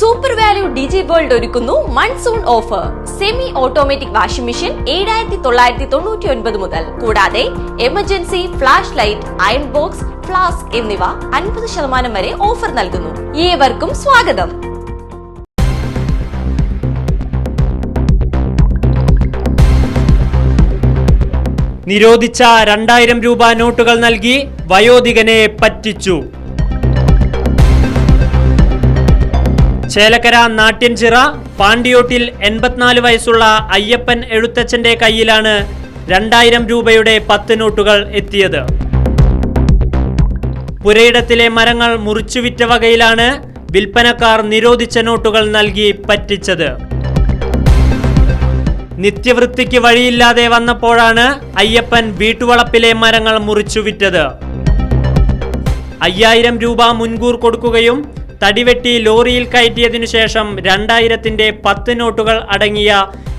Super value ഡിജി world ഒരുക്കുന്നു monsoon offer semi automatic washing machine ഏഴായിരത്തി തൊള്ളായിരത്തി തൊണ്ണൂറ്റി ഒൻപത് മുതൽ. കൂടാതെ emergency flash light iron box flask എന്നിവ അൻപത് ശതമാനം വരെ ഓഫർ നൽകുന്നു. ഏവർക്കും സ്വാഗതം. നിരോധിച്ച രണ്ടായിരം രൂപ നോട്ടുകൾ നൽകി വയോധികനെ പറ്റിച്ചു. ചേലക്കര നാട്യൻചിറ പാണ്ടിയോട്ടിൽ എൺപത്തിനാല് വയസ്സുള്ള അയ്യപ്പൻ എഴുത്തച്ഛന്റെ കയ്യിലാണ് രണ്ടായിരം രൂപയുടെ പത്ത് നോട്ടുകൾ എത്തിയത്. പുരയിടത്തിലെ മരങ്ങൾ മുറിച്ചുവിറ്റ വകയിലാണ് വിൽപ്പനക്കാർ നിരോധിച്ച നോട്ടുകൾ നൽകി പറ്റിച്ചത്. നിത്യവൃത്തിക്ക് വഴിയില്ലാതെ വന്നപ്പോഴാണ് അയ്യപ്പൻ വീട്ടുവളപ്പിലെ മരങ്ങൾ മുറിച്ചു വിറ്റത് അയ്യായിരം രൂപ മുൻകൂർ കൊടുക്കുകയും തടിവെട്ടി ലോറിയിൽ കയറ്റിയതിനു ശേഷം രണ്ടായിരത്തിന്റെ പത്ത് നോട്ടുകൾ അടങ്ങിയ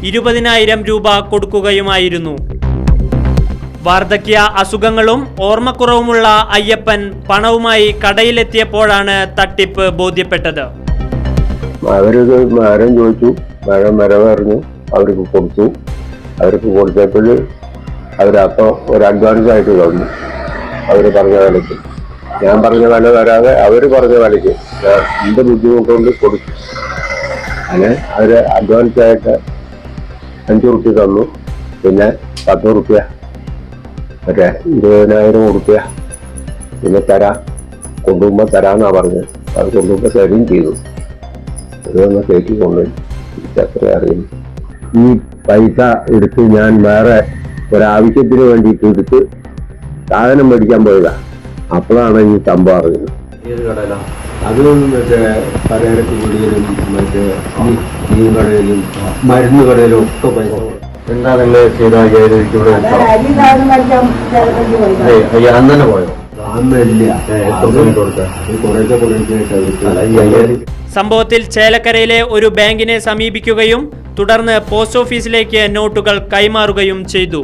ഇരുപതിനായിരം രൂപ കൊടുക്കുകയുമായിരുന്നു. വാർദ്ധക്യ അസുഖങ്ങളും ഓർമ്മക്കുറവുമുള്ള അയ്യപ്പൻ പണവുമായി കടയിലെത്തിയപ്പോഴാണ് തട്ടിപ്പ് ബോധ്യപ്പെട്ടത്. അവരത് മരം ചോദിച്ചു. മരം മരം അവർക്ക് കൊടുത്തു. അവർക്ക് കൊടുത്തപ്പോൾ അവരപ്പോൾ ഒരു അഡ്വാൻസ് ആയിട്ട് തന്നു അവർ പറഞ്ഞ വിലയ്ക്ക്. ഞാൻ പറഞ്ഞ വില തരാതെ അവർ പറഞ്ഞ വിലയ്ക്ക്. ഞാൻ ബുദ്ധിമുട്ടുകൊണ്ട് ബുദ്ധിമുട്ട് കൊണ്ട് കൊടുത്തു അങ്ങനെ അവർ അഡ്വാൻസ് ആയിട്ട് അഞ്ച് റുപ്യ തന്നു. പിന്നെ പത്ത് റുപ്യ മറ്റേ ഇരുപതിനായിരം റുപ്യ പിന്നെ തരാം. കൊണ്ടുപോകുമ്പോൾ തരാന്നാ പറഞ്ഞത്. അത് കൊണ്ടുപോകുമ്പോൾ തരുകയും ചെയ്തു. ഇതൊന്ന് കയറ്റി കൊണ്ടുപോയി. എത്ര അറിയുന്നു ഈ പൈസ എടുത്ത് ഞാൻ വേറെ ഒരാവശ്യത്തിന് വേണ്ടിയിട്ട് എടുത്ത് സാധനം മേടിക്കാൻ പോയതാ. അപ്പോഴാണ് ഈ ഏത് കടയിലാണ് അതും മറ്റേ പലചരക്ക് പീടികയിലും മറ്റേ ഈ- മീൻ കടയിലും മരുന്ന് കടയിലും ഒക്കെ പൈസ. എന്താ നിങ്ങൾ ചെയ്ത അയ്യായിരം ഇവിടെ തന്നെ പോയോ? സംഭവത്തിൽ ചേലക്കരയിലെ ഒരു ബാങ്കിനെ സമീപിക്കുകയും തുടർന്ന് പോസ്റ്റ് ഓഫീസിലേക്ക് നോട്ടുകൾ കൈമാറുകയും ചെയ്തു.